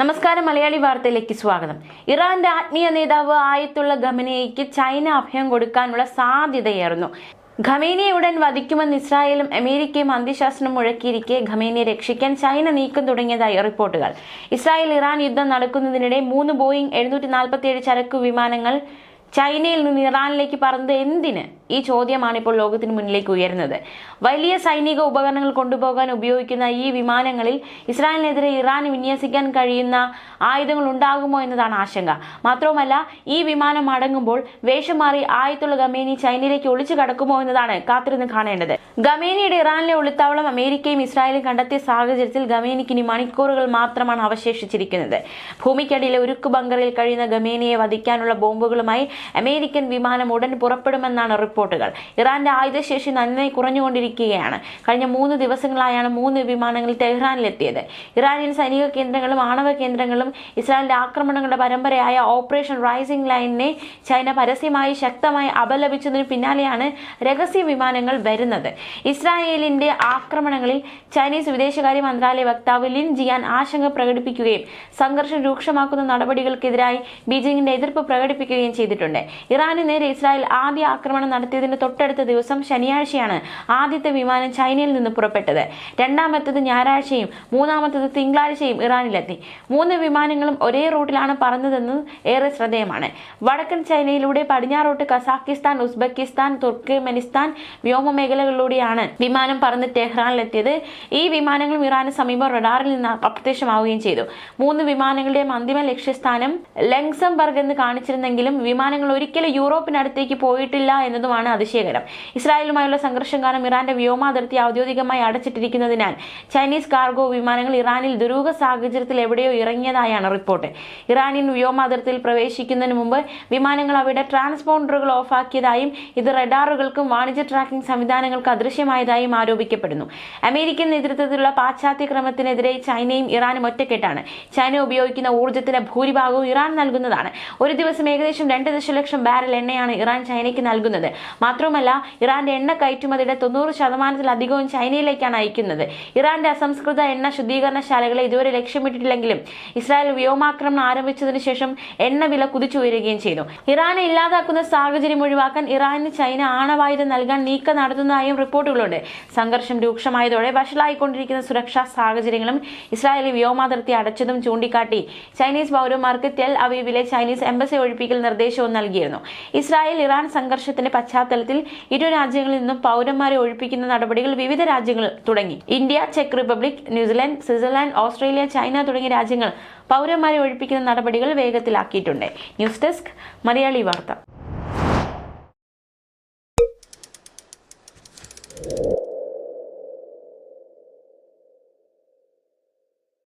നമസ്കാരം മലയാളി വാർത്തയിലേക്ക് സ്വാഗതം. ഇറാന്റെ ആത്മീയ നേതാവ് ആയത്തുള്ള ഖമനേയ്ക്ക് ചൈന അഭയം കൊടുക്കാനുള്ള സാധ്യതയേറുന്നു. ഖമേനിയെ ഉടൻ വധിക്കുമെന്ന് ഇസ്രായേലും അമേരിക്കയും അന്ത്യശാസനം മുഴക്കിയിരിക്കെ ഖമേനിയെ രക്ഷിക്കാൻ ചൈന നീക്കം തുടങ്ങിയതായി റിപ്പോർട്ടുകൾ. ഇസ്രായേൽ ഇറാൻ യുദ്ധം നടക്കുന്നതിനിടെ മൂന്ന് ബോയിങ് എഴുന്നൂറ്റി ചരക്കു വിമാനങ്ങൾ ചൈനയിൽ നിന്ന് ഇറാനിലേക്ക് പറഞ്ഞത് എന്തിന്? ഈ ചോദ്യമാണ് ഇപ്പോൾ ലോകത്തിന് മുന്നിലേക്ക് ഉയരുന്നത്. വലിയ സൈനിക ഉപകരണങ്ങൾ കൊണ്ടുപോകാൻ ഉപയോഗിക്കുന്ന ഈ വിമാനങ്ങളിൽ ഇസ്രായേലിനെതിരെ ഇറാൻ വിന്യസിക്കാൻ കഴിയുന്ന ആയുധങ്ങൾ ഉണ്ടാകുമോ എന്നതാണ് ആശങ്ക. മാത്രവുമല്ല ഈ വിമാനം അടങ്ങുമ്പോൾ വേഷം മാറി ആയത്തുള്ള ഗമേനി ചൈനയിലേക്ക് ഒളിച്ചു കടക്കുമോ എന്നതാണ് കാത്തിരുന്ന് കാണേണ്ടത്. ഗമേനിയുടെ ഇറാനിലെ ഒളിത്താവളം അമേരിക്കയും ഇസ്രായേലും കണ്ടെത്തിയ സാഹചര്യത്തിൽ ഗമേനിക്ക് ഇനി മണിക്കൂറുകൾ മാത്രമാണ് അവശേഷിച്ചിരിക്കുന്നത്. ഭൂമിക്കടിയിലെ ഉരുക്ക് ബങ്കറിൽ കഴിയുന്ന ഗമേനിയെ വധിക്കാനുള്ള ബോംബുകളുമായി അമേരിക്കൻ വിമാനം ഉടൻ പുറപ്പെടുമെന്നാണ് റിപ്പോർട്ടുകൾ. ഇറാന്റെ ആയുധശേഷി നന്നായി കുറഞ്ഞുകൊണ്ടിരിക്കുകയാണ്. കഴിഞ്ഞ മൂന്ന് ദിവസങ്ങളായാണ് മൂന്ന് വിമാനങ്ങൾ ടെഹ്റാനിലെത്തിയത്. ഇറാനിയൻ സൈനിക കേന്ദ്രങ്ങളും ആണവ കേന്ദ്രങ്ങളും ഇസ്രായേലിന്റെ ആക്രമണങ്ങളുടെ പരമ്പരയായ ഓപ്പറേഷൻ റൈസിംഗ് ലൈനിനെ ചൈന പരസ്യമായി ശക്തമായി അപലപിച്ചതിന് പിന്നാലെയാണ് രഹസ്യ വിമാനങ്ങൾ വരുന്നത്. ഇസ്രായേലിന്റെ ആക്രമണങ്ങളിൽ ചൈനീസ് വിദേശകാര്യ മന്ത്രാലയ വക്താവ് ലിൻ ജിയാൻ ആശങ്ക പ്രകടിപ്പിക്കുകയും സംഘർഷം രൂക്ഷമാക്കുന്ന നടപടികൾക്കെതിരായി ബീജിംഗിന്റെ എതിർപ്പ് പ്രകടിപ്പിക്കുകയും ചെയ്തിട്ടുണ്ട്. ഇറാന് നേരെ ഇസ്രായേൽ ആദ്യ ആക്രമണം നടത്തിയതിന് തൊട്ടടുത്ത ദിവസം ശനിയാഴ്ചയാണ് ആദ്യത്തെ വിമാനം ചൈനയിൽ നിന്ന് പുറപ്പെട്ടത്. രണ്ടാമത്തത് ഞായറാഴ്ചയും മൂന്നാമത്തത് തിങ്കളാഴ്ചയും ഇറാനിലെത്തി. മൂന്ന് വിമാനങ്ങളും ഒരേ റൂട്ടിലാണ് പറന്നതെന്ന് ഏറെ ശ്രദ്ധേയമാണ്. വടക്കൻ ചൈനയിലൂടെ പടിഞ്ഞാറോട്ട് കസാക്കിസ്ഥാൻ ഉസ്ബെക്കിസ്ഥാൻ തുർക്ക്മെനിസ്ഥാൻ വ്യോമ മേഖലകളിലൂടെയാണ് വിമാനം പറന്ന് ടെഹ്റാനിലെത്തിയത്. ഈ വിമാനങ്ങളും ഇറാന് സമീപം റഡാറിൽ നിന്ന് അപ്രത്യക്ഷമാവുകയും ചെയ്തു. മൂന്ന് വിമാനങ്ങളുടെയും അന്തിമ ലക്ഷ്യസ്ഥാനം ലങ്സംബർഗ് എന്ന് കാണിച്ചിരുന്നെങ്കിലും വിമാനങ്ങൾ ഒരിക്കലും യൂറോപ്പിനടുത്തേക്ക് പോയിട്ടില്ല എന്നതുമാണ് അതിശയകരം. ഇസ്രായേലുമായുള്ള സംഘർഷം കാരണം ഇറാന്റെ വ്യോമാതിർത്തി ഔദ്യോഗികമായി അടച്ചിട്ടിരിക്കുന്നതിനാൽ ചൈനീസ് കാർഗോ വിമാനങ്ങൾ ഇറാനിൽ ദുരൂഹ സാഹചര്യത്തിൽ എവിടെയോ ഇറങ്ങിയതായാണ് റിപ്പോർട്ട്. ഇറാനിയൻ വ്യോമാതിർത്തിയിൽ പ്രവേശിക്കുന്നതിന് മുമ്പ് വിമാനങ്ങൾ അവിടെ ട്രാൻസ്പോണ്ടറുകൾ ഓഫാക്കിയതായും ഇത് റഡാറുകൾക്കും വാണിജ്യ ട്രാക്കിംഗ് സംവിധാനങ്ങൾക്ക് അദൃശ്യമായതായും ആരോപിക്കപ്പെടുന്നു. അമേരിക്കൻ നേതൃത്വത്തിലുള്ള പാശ്ചാത്യ ക്രമത്തിനെതിരെ ചൈനയും ഇറാനും ഒറ്റക്കെട്ടാണ്. ചൈന ഉപയോഗിക്കുന്ന ഊർജത്തിന്റെ ഭൂരിഭാഗവും ഇറാൻ നൽകുന്നതാണ്. ഒരു ദിവസം ഏകദേശം രണ്ട് ബാരൽ എണ്ണയാണ് ഇറാൻ ചൈനയ്ക്ക് നൽകുന്നത്. മാത്രവുമല്ല ഇറാന്റെ എണ്ണ കയറ്റുമതിയുടെ തൊണ്ണൂറ് ശതമാനത്തിലധികവും ചൈനയിലേക്കാണ് അയക്കുന്നത്. ഇറാന്റെ അസംസ്കൃത എണ്ണ ശുദ്ധീകരണശാലകളെ ഇതുവരെ ലക്ഷ്യമിട്ടിട്ടില്ലെങ്കിലും ഇസ്രായേൽ വ്യോമാക്രമണം ആരംഭിച്ചതിനു ശേഷം എണ്ണ വില കുതിച്ചുയരുകയും ചെയ്തു. ഇറാനെ ഇല്ലാതാക്കുന്ന സാഹചര്യം ഒഴിവാക്കാൻ ഇറാന് ചൈന ആണവായുധം നൽകാൻ നീക്കം നടത്തുന്നതായും റിപ്പോർട്ടുകളുണ്ട്. സംഘർഷം രൂക്ഷമായതോടെ വഷളായിക്കൊണ്ടിരിക്കുന്ന സുരക്ഷാ സാഹചര്യങ്ങളും ഇസ്രായേലി വ്യോമാതിർത്തി അടച്ചതും ചൂണ്ടിക്കാട്ടി. ചൈനീസ് പൗരന്മാർക്ക് തെൽ അവീവിലെ ചൈനീസ് എംബസി ഒഴിപ്പിക്കൽ നിർദ്ദേശവും നൽകിയിരുന്നു. ഇസ്രായേൽ ഇറാൻ സംഘർഷത്തിന്റെ പശ്ചാത്തലത്തിൽ ഇരു രാജ്യങ്ങളിൽ നിന്നും പൗരന്മാരെ ഒഴിപ്പിക്കുന്ന നടപടികൾ വിവിധ രാജ്യങ്ങൾ തുടങ്ങി. India check Republic New Zealand Switzerland Australia China തുടങ്ങിയ രാജ്യങ്ങൾ പൗരന്മാരെ ഒഴിപ്പിക്കുന്ന നടപടികൾ വേഗത്തിലാക്കിയിട്ടുണ്ട്. ന്യൂസ് ഡെസ്ക് മലയാളി വാർത്ത.